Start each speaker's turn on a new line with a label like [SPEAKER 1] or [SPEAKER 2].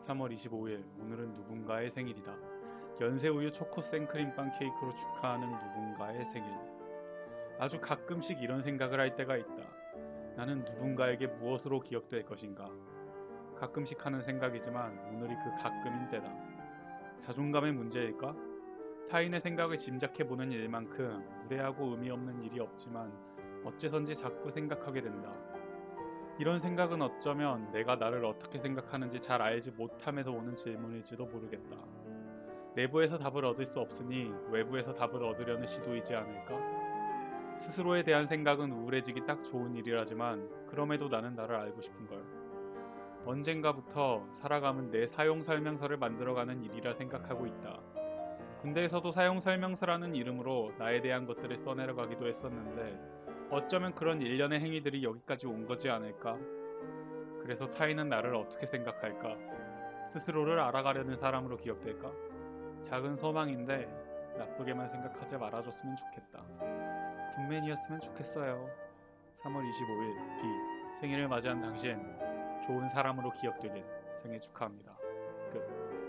[SPEAKER 1] 3월 25일 오늘은 누군가의 생일이다. 연세우유 초코 생크림빵 케이크로 축하하는 누군가의 생일. 아주 가끔씩 이런 생각을 할 때가 있다. 나는 누군가에게 무엇으로 기억될 것인가? 가끔씩 하는 생각이지만 오늘이 그 가끔인 때다. 자존감의 문제일까? 타인의 생각을 짐작해보는 일만큼 무례하고 의미 없는 일이 없지만 어째선지 자꾸 생각하게 된다. 이런 생각은 어쩌면 내가 나를 어떻게 생각하는지 잘 알지 못함에서 오는 질문일지도 모르겠다. 내부에서 답을 얻을 수 없으니 외부에서 답을 얻으려는 시도이지 않을까? 스스로에 대한 생각은 우울해지기 딱 좋은 일이라지만 그럼에도 나는 나를 알고 싶은 걸. 언젠가부터 살아감은 내 사용 설명서를 만들어가는 일이라 생각하고 있다. 군대에서도 사용 설명서라는 이름으로 나에 대한 것들을 써내려가기도 했었는데 어쩌면 그런 일련의 행위들이 여기까지 온 거지 않을까? 그래서 타인은 나를 어떻게 생각할까? 스스로를 알아가려는 사람으로 기억될까? 작은 소망인데 나쁘게만 생각하지 말아줬으면 좋겠다. 군맨이었으면 좋겠어요. 3월 25일 B 생일을 맞이한 당신 좋은 사람으로 기억되길 생일 축하합니다. 끝.